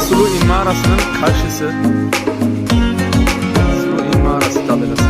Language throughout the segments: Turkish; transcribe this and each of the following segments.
Sulu İmmarası'nın karşısı. Sulu İmmarası tabelası.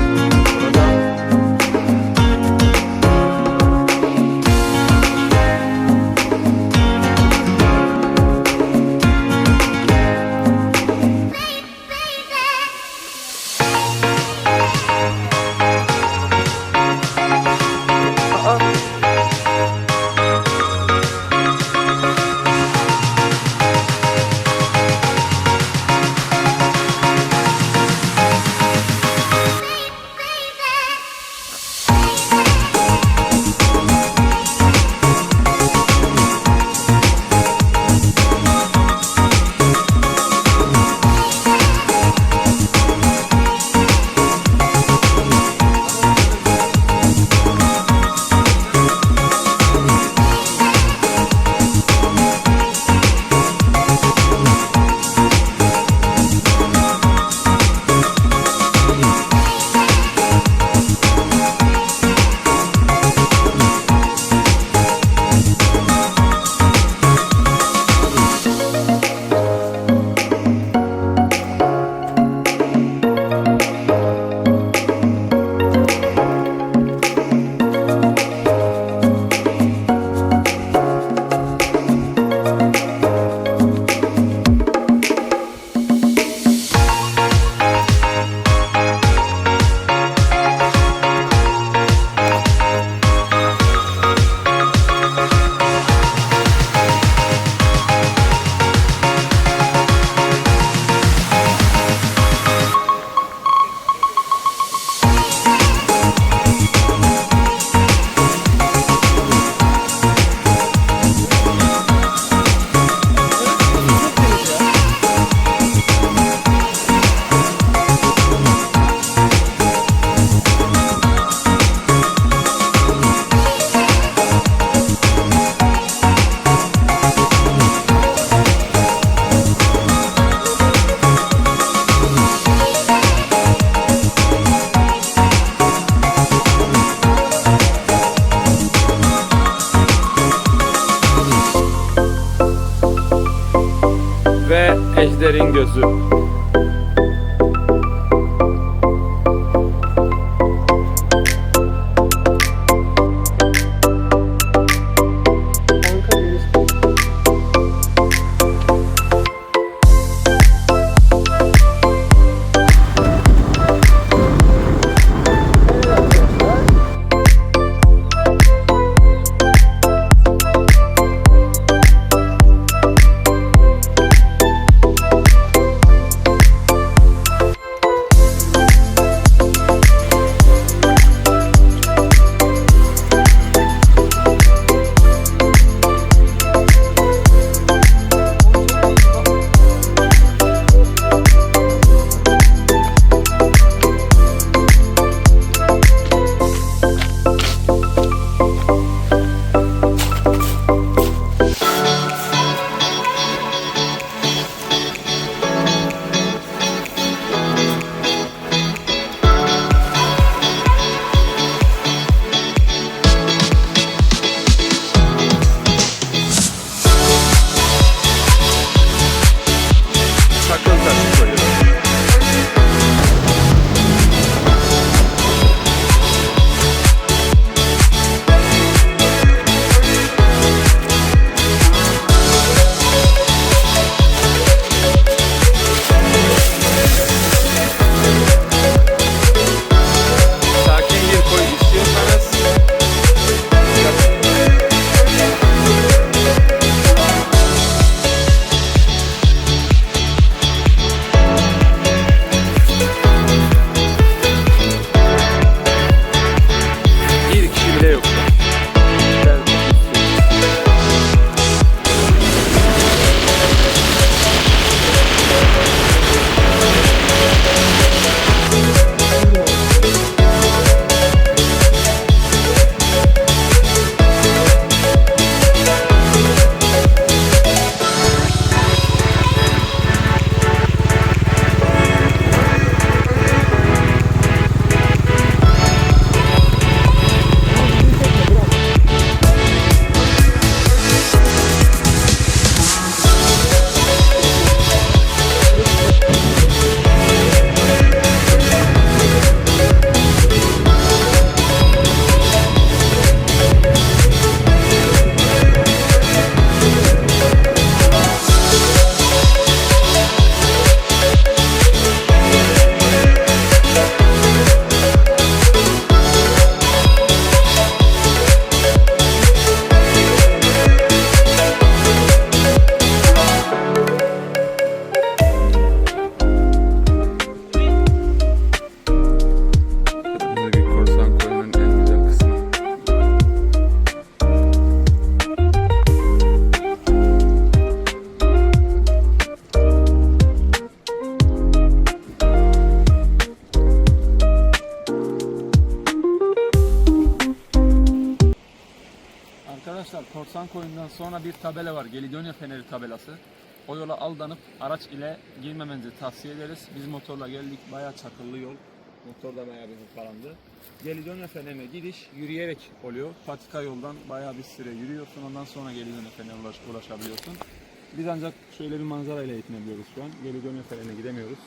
Ejderin gözü. That's söylüyorum. Sonra bir tabela var. Gelidonya Feneri tabelası. O yola aldanıp araç ile girmemenizi tavsiye ederiz. Biz motorla geldik. Bayağı çakıllı yol. Motor da bayağı bir hırpalandı. Gelidonya Fener'e gidiş yürüyerek oluyor. Patika yoldan bayağı bir süre yürüyorsun. Ondan sonra Gelidonya Fener'e ulaş, ulaşabiliyorsun. Biz ancak şöyle bir manzara ile yetinemiyoruz şu an. Gelidonya Fener'e gidemiyoruz.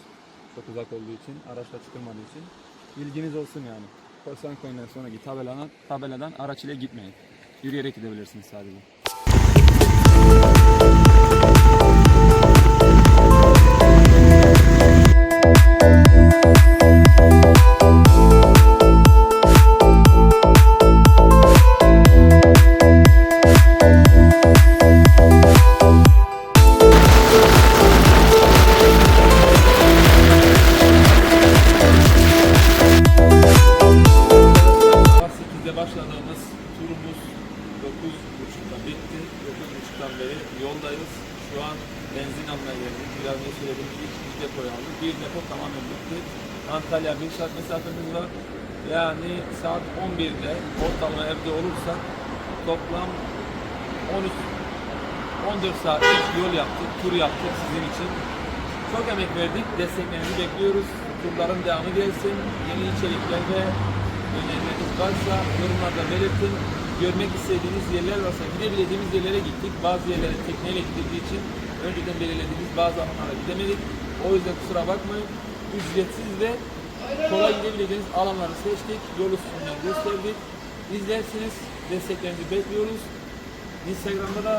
Çok uzak olduğu için, araçla çıkılmadığı için. Bilginiz olsun yani. Korsan koyundan sonraki tabeladan, tabeladan araç ile gitmeyin. Yürüyerek gidebilirsiniz sadece. Şu an benzin almaya geldik. Biraz önce söylediğim gibi ikinci depoyu aldık. Bir depo tamamen bitti. Antalya bir saat mesafemiz var. Yani saat 11'de ortalama evde olursak toplam 13 14 saatlik yol yaptık, tur yaptık sizin için. Çok emek verdik, desteklerinizi bekliyoruz. Turların devamı gelsin. Yeni içerikler ve önerileriniz varsa yorumlarda belirtin. Görmek istediğiniz yerler varsa gidebildiğimiz yerlere gittik. Bazı yerlere tekneyle gidildiği için önceden belirlediğimiz bazı alanlara gidemedik. O yüzden kusura bakmayın. Ücretsiz ve kolay gidebildiğiniz alanları seçtik. Yol üstünden gösterdik. İzlersiniz. Desteklerinizi bekliyoruz. Instagram'da da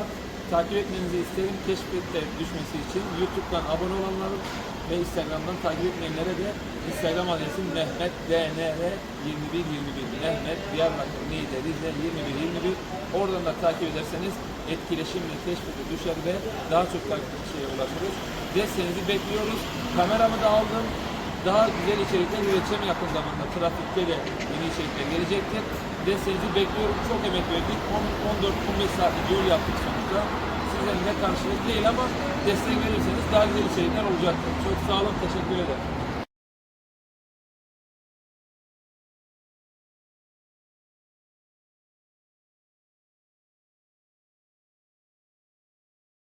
takip etmenizi isterim. Keşfette düşmesi için. YouTube'dan abone olanların ve Instagram'dan takip etmeyenlere de Instagram adresim Mehmet DNR 2121 Mehmet Diyarbakır Niğde Rize 2121 Oradan da takip ederseniz etkileşimle keşfete düşer ve daha çok takipçiye ulaşırız. Desteğinizi bekliyoruz. Kameramı da aldım. Daha güzel içerikler üreteceğim yakın zamanda. Trafikte de yeni içerikler gelecektir. Desteğinizi bekliyorum. Çok emek verdik. 14-15 saatlik yol yaptık sonuçta. Sizlerin de karşılık değil ama destek verirseniz daha güzel içerikler olacaktır. Çok sağ olun. Teşekkür ederim.